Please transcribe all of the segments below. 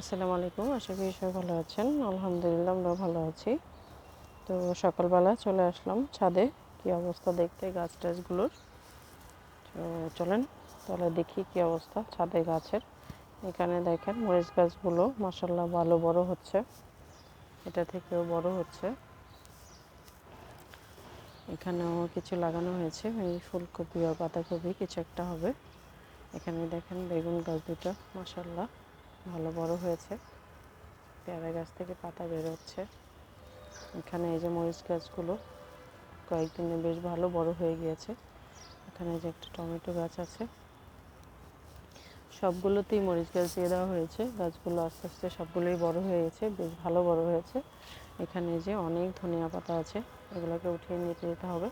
আসসালামু আলাইকুম, আশা করি সবাই ভালো আছেন। আলহামদুলিল্লাহ আমরা ভালো আছি। তো সকালবেলা চলে আসলাম ছাদে, কি অবস্থা দেখতে গাছ টাছগুলোর? তো চলেন তাহলে দেখি কি অবস্থা ছাদে গাছের। এখানে দেখেন মরিচ গাছগুলো মাসাল্লাহ ভালো বড় হচ্ছে। এটা থেকেও বড় হচ্ছে। এখানেও কিছু লাগানো হয়েছে, এই ফুলকপি আর বাঁধাকপি কিছু একটা হবে। এখানে দেখেন বেগুন গাছ দুটো মাসাল্লাহ ভালো বড় হয়েছে। পেয়ারা গাছ থেকে পাতা বেরোচ্ছে। এখানে এই যে মরিচ গাছগুলো কয়েকদিনে বেশ ভালো বড় হয়ে গিয়েছে। এখানে যে একটা টমেটো গাছ আছে। সবগুলোতেই মরিচ গাছ দিয়ে দেওয়া হয়েছে। গাছগুলো আস্তে আস্তে সবগুলোই বড় হয়ে গেছে, বেশ ভালো বড় হয়েছে। এখানে যে অনেক ধনিয়া পাতা আছে, এগুলোকে উঠিয়ে নিতে যেতে হবে।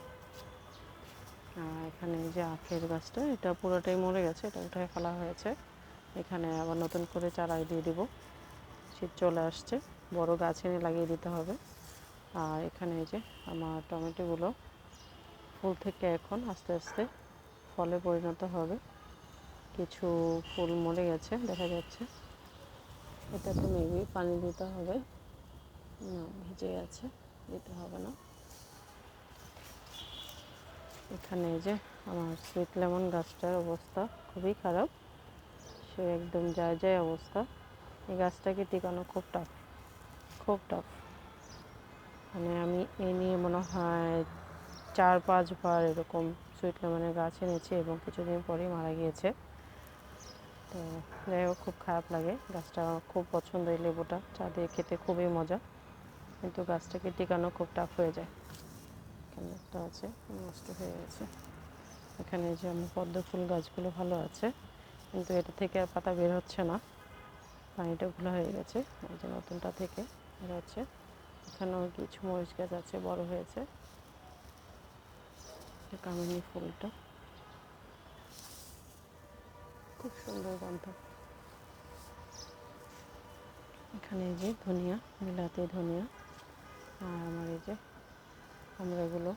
আর এখানে যে আখের গাছটা, এটা পুরোটাই মরে গেছে, এটা উঠে ফেলা হয়েছে। এখানে আবার নতুন করে চারাই দিয়ে দিব। শীত চলে আসছে, বড় গাছ এনে লাগিয়ে দিতে হবে। আর এখানে এই যে আমার টমেটোগুলো ফুল থেকে এখন আস্তে আস্তে ফলে পরিণত হবে। কিছু ফুল মরে গেছে, দেখা যাচ্ছে। এটা তো মেবি পানি দিতে হবে। না, ভিজে গেছে, দিতে হবে না। এখানে এই যে আমার সুইট লেমন গাছটার অবস্থা খুবই খারাপ। সে একদম যায় যায় অবস্থা। এই গাছটাকে টিকানো খুব টাফ খুব টাফ মানে আমি এ নিয়ে মনে হয় চার পাঁচবার এরকম সুইট লেমনের গাছ এনেছি এবং কিছুদিন পরেই মারা গিয়েছে। তো যাই হোক, খুব খারাপ লাগে। গাছটা খুব পছন্দ এই লেবুটা। চা দিয়ে খেতে খুবই মজা। কিন্তু গাছটাকে টিকানো খুব টাফ হয়ে যায়। এখানে একটা আছে, নষ্ট হয়ে গেছে। এখানে যে আমার পদ্ম ফুল গাছগুলো ভালো আছে। কিন্তু এটা থেকে আর পাতা বের হচ্ছে না। পানিটা খোলা হয়ে গেছে, এই যে নতুনটা থেকে বের হচ্ছে। এখানেও কিছু মরিচ গাছ আছে, বড় হয়েছে। এটা কামিনী ফুলটা। খুব সুন্দর গন্ধ। এখানে এই যে ধনিয়া বিলাতি ধনিয়া। আর আমার এই যে আমরাগুলো,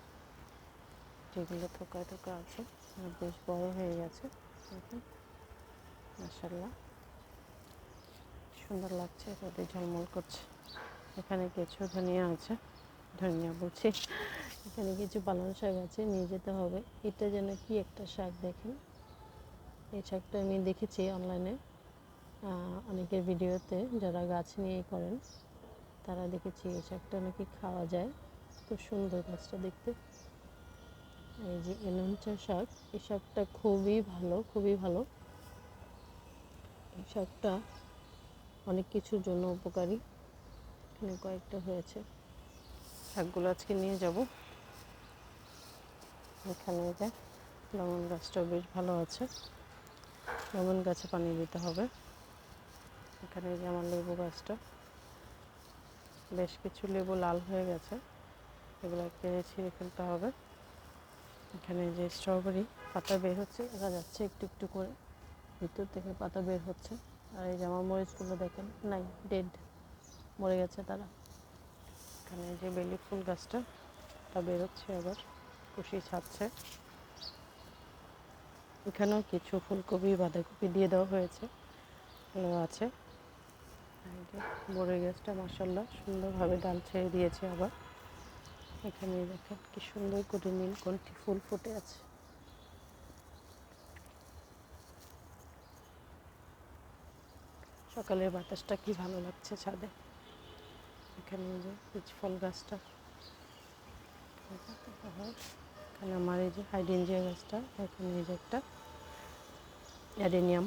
যেগুলো থোকা থোকা আছে বেশ বড় হয়ে গেছে। মাসাল্লাহ সুন্দর লাগছে, রোদে ঝলমল করছে। এখানে কিছু ধনিয়া আছে, ধনিয়া বলছি। এখানে কিছু পালং শাক আছে, নিয়ে যেতে হবে। এটা যেন কি একটা শাক দেখেন। এই শাকটা আমি দেখেছি অনলাইনে অনেকের ভিডিওতে যারা গাছ নিয়ে করেন, তারা দেখেছি এই শাকটা নাকি খাওয়া যায়। খুব সুন্দর গাছটা দেখতে। এই যে এলঞ্চা শাক, এই শাকটা খুবই ভালো খুবই ভালো। শাকটা অনেক কিছুর জন্য উপকারী। এখানে কয়েকটা হয়েছে। শাকগুলো আজকে নিয়ে যাব। এখানে যে লেমন গাছটাও বেশ ভালো আছে। লেমন গাছে পানি দিতে হবে। এখানে যে আমার লেবু গাছটা। বেশ কিছু লেবু লাল হয়ে গেছে। এগুলোকে ছিঁড়ে ফেলতে হবে। এখানে যে স্ট্রবেরি পাতা বের হচ্ছে। দেখা যাচ্ছে একটু একটু করে। ভিতর থেকে পাতা বের হচ্ছে। আর এই জামা মরিচগুলো দেখেন, নাই ডেড মরে গেছে তারা। এখানে যে বেলি ফুল গাছটা, তা বেরোচ্ছে আবার, কুশি ছাড়ছে। এখানেও কিছু ফুলকপি, বাঁধাকপি দিয়ে দেওয়া হয়েছে আছে। বড়ই গাছটা মাসাল্লাহ সুন্দরভাবে ডাল ছেড়ে দিয়েছে আবার। এখানে দেখেন কি সুন্দর করে নীলকণ্ঠী ফুল ফুটে আছে। সকালের বাতাসটা কি ভালো লাগছে ছাদে? এখানে যে পিচ ফল গাছটা। এখানে আমার এই যে হাইডেনজিয়া গাছটা, এখানে এই যে একটা অ্যাডেনিয়াম।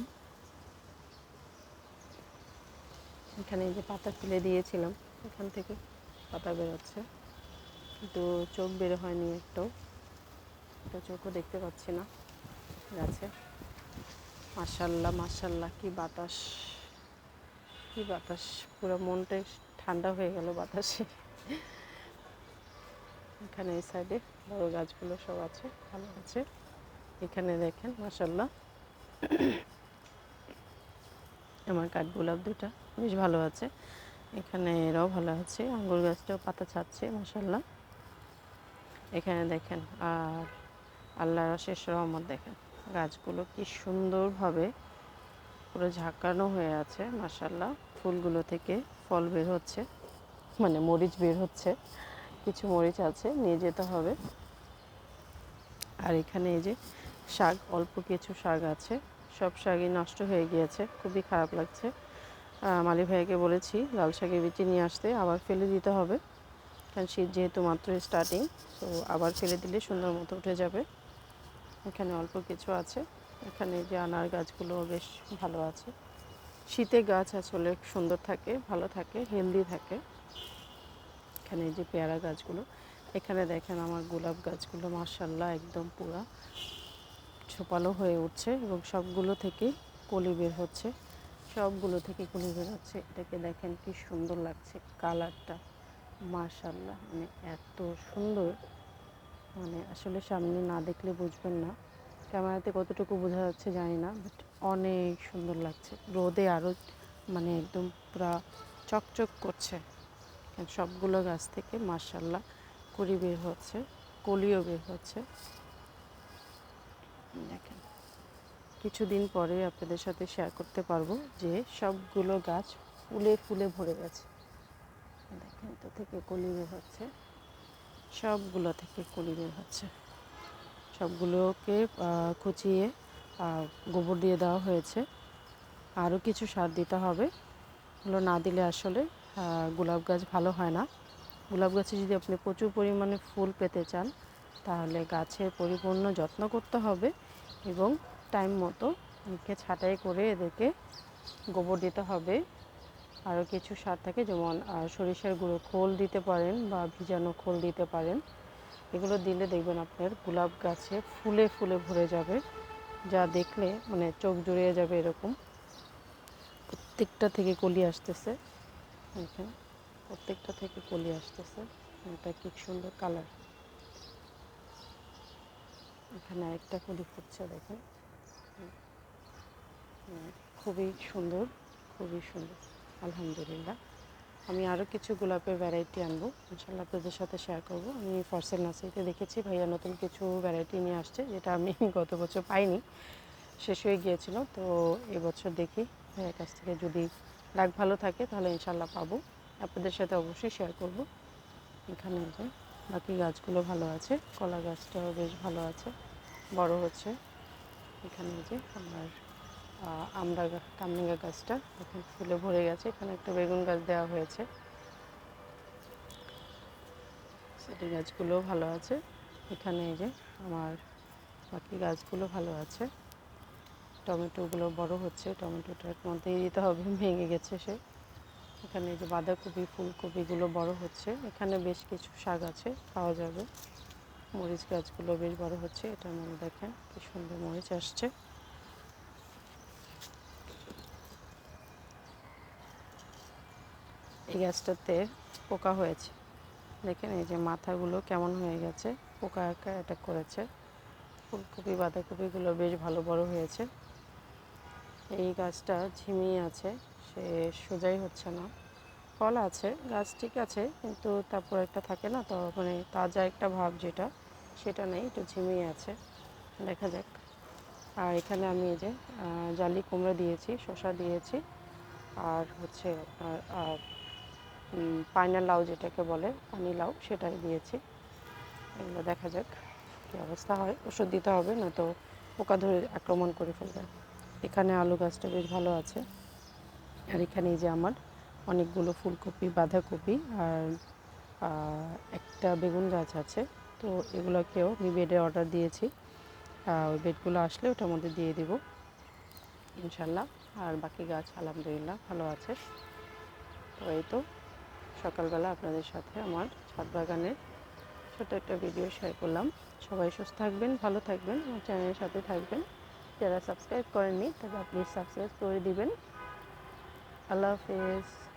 এখানে এই যে পাতা ফেলে দিয়েছিলাম, এখান থেকে পাতা বেরোচ্ছে। কিন্তু চোখ বের হয়নি একটাও একটা চোখও দেখতে পাচ্ছি না। গাছে। মাসাল্লাহ মাসাল্লাহ কি বাতাস। কি বাতাস? পুরো মনটাই ঠান্ডা হয়ে গেল বাতাসে। এখানে এই সাইডে বড় গাছগুলো সব আছে, ভালো আছে। এখানে দেখেন মাসাল্লাহ আমার কাঠগোলাপ দুটা, বেশ ভালো আছে। এখানে এরাও ভালো আছে, আঙ্গুর গাছটাও পাতা ছাড়ছে মাসাল্লাহ এখানে দেখেন, আর আল্লাহর শেষ রহমত দেখেন, গাছগুলো কি সুন্দরভাবে পুরো ঝাঁকানো হয়ে আছে মাসাল্লাহ ফুলগুলো থেকে ফল বের হচ্ছে মানে মরিচ বের হচ্ছে, কিছু মরিচ আছে, নিয়ে যেতে হবে। আর এখানে এই যে শাক, অল্প কিছু শাক আছে, সব শাকই নষ্ট হয়ে গিয়েছে, খুবই খারাপ লাগছে। মালি ভাইকে বলেছি, লাল শাকের বিচি নিয়ে আসতে, আবার ফেলে দিতে হবে, কারণ শীত যেহেতু মাত্র স্টার্টিং তো আবার ফেলে দিলে সুন্দর মতো উঠে যাবে। এখানে অল্প কিছু আছে, এখানে যে আনার গাছগুলো বেশ ভালো আছে। শীতে গাছ আসলে সুন্দর থাকে, ভালো থাকে হেলদি থাকে। এখানে যে পেয়ারা গাছগুলো, এখানে দেখেন আমার গোলাপ গাছগুলো মার্শাল্লাহ একদম পুরা ছোপালো হয়ে উঠছে এবং সবগুলো থেকে কলি বের হচ্ছে। সবগুলো থেকে কলি বের হচ্ছে। এটাকে দেখেন কি সুন্দর লাগছে কালারটা। মার্শাল্লাহ মানে এত সুন্দর। মানে আসলে সামনে না দেখলে বুঝবেন না। ক্যামেরাতে কতটুকু বোঝা যাচ্ছে জানি না বাট অনেক সুন্দর লাগছে। রোদে আরও মানে একদম পুরা চকচক করছে। সবগুলো গাছ থেকে মার্শাল্লাহ কুড়ি বের হচ্ছে কলিও বের হচ্ছে। দেখেন কিছুদিন পরে আপনাদের সাথে শেয়ার করতে পারব যে সবগুলো গাছ ফুলে ফুলে ভরে গেছে। দেখেন তো থেকে কলি বের হচ্ছে সবগুলো থেকে কলি বের হচ্ছে। সবগুলোকে আহ, গোবর দিয়ে দেওয়া হয়েছে। আরও কিছু সার দিতে হবে। এগুলো না দিলে আসলে গোলাপ গাছ ভালো হয় না। গোলাপ গাছে যদি আপনি প্রচুর পরিমাণে ফুল পেতে চান, তাহলে গাছের পরিপূর্ণ যত্ন করতে হবে এবং টাইম মতো একে ছাঁটাই করে এদেরকে গোবর দিতে হবে। আরও কিছু সার থাকে, যেমন সরিষার গুঁড়ো খোল দিতে পারেন বা ভিজানো খোল দিতে পারেন। এগুলো দিলে দেখবেন আপনার গোলাপ গাছে ফুলে ফুলে ভরে যাবে। যা দেখলে মানে চোখ জুড়িয়ে যাবে এরকম। প্রত্যেকটা থেকে কলি আসতেছে। দেখেন, প্রত্যেকটা থেকে কলি আসতেছে। এটা কি সুন্দর কালার এখানে আরেকটা কলি ফুটছে, দেখেন। খুবই সুন্দর খুবই সুন্দর। আলহামদুলিল্লাহ। আমি আরও কিছু গোলাপের ভ্যারাইটি আনব। ইনশাল্লাহ আপনাদের সাথে শেয়ার করব। আমি ফরসেল নার্সারিতে দেখেছি ভাইয়া নতুন কিছু ভ্যারাইটি নিয়ে আসছে, যেটা আমি গত বছর পাইনি। শেষ হয়ে গিয়েছিল, তো এবছর দেখি। ভাইয়ার কাছ থেকে যদি লাগ ভালো থাকে, তাহলে ইনশাল্লাহ পাবো। আপনাদের সাথে অবশ্যই শেয়ার করব। এখানে যে বাকি গাছগুলো ভালো আছে, কলা গাছটাও বেশ ভালো আছে, বড় হচ্ছে। এখানে যে আমার আহ, আমড়া গা- কামরাঙ্গা গাছটা এখন ফুলে ভরে গেছে। এখানে একটা বেগুন গাছ দেওয়া হয়েছে। সেটি গাছগুলোও ভালো আছে। এখানে এই যে আমার বাকি গাছগুলো ভালো আছে। টমেটোগুলো বড় হচ্ছে। টমেটোটার মধ্যেই দিতে হবে ভেঙে গেছে সে। এখানে যে বাঁধাকপি ফুলকপিগুলো বড় হচ্ছে। এখানে বেশ কিছু শাক আছে পাওয়া যাবে। মরিচ গাছগুলো বেশ বড় হচ্ছে। এটার মধ্যে দেখেন কি সুন্দর মরিচ আসছে। এই গাছটাতে পোকা হয়েছে। দেখেন এই যে মাথাগুলো কেমন হয়ে গেছে। পোকা একটা অ্যাটাক করেছে। ফুলকপি, বাঁধাকপিগুলো বেশ ভালো বড় হয়েছে। এই গাছটা ঝিমিয়ে আছে, সে সোজাই হচ্ছে না। ফল আছে, গাছ ঠিক আছে, কিন্তু তারপর একটা থাকে না তো মানে তাজা একটা ভাব যেটা, সেটা নেই, একটু ঝিমিয়ে আছে। দেখা যাক। আর এখানে আমি এই যে জালি কুমড়া দিয়েছি, শসা দিয়েছি। আর হচ্ছে আর পাইনা লাউ যেটাকে বলে পানি লাউ সেটাই দিয়েছি। এগুলো দেখা যাক কী অবস্থা হয়। ওষুধ দিতে হবে, নয়তো পোকা ধরে আক্রমণ করে ফেলবে। এখানে আলু গাছটা বেশ ভালো আছে। আর এখানে যে আমার অনেকগুলো ফুলকপি, বাঁধাকপি আর একটা বেগুন গাছ আছে। তো এগুলোকেও আমি বেডে অর্ডার দিয়েছি। ওই বেডগুলো আসলে ওটার মধ্যে দিয়ে দিব। ইনশাল্লাহ। আর বাকি গাছ আলহামদুলিল্লাহ ভালো আছে। তো এই তো। সকালবেলা আপনাদের সাথে আমার ছাদ বাগানের ছোট একটা ভিডিও শেয়ার করলাম। সবাই সুস্থ থাকবেন, ভালো থাকবেন, আমার চ্যানেলের সাথে থাকবেন। যারা সাবস্ক্রাইব করেননি, তারা প্লিজ সাবস্ক্রাইব করে দিবেন। আল্লাহ হাফেজ।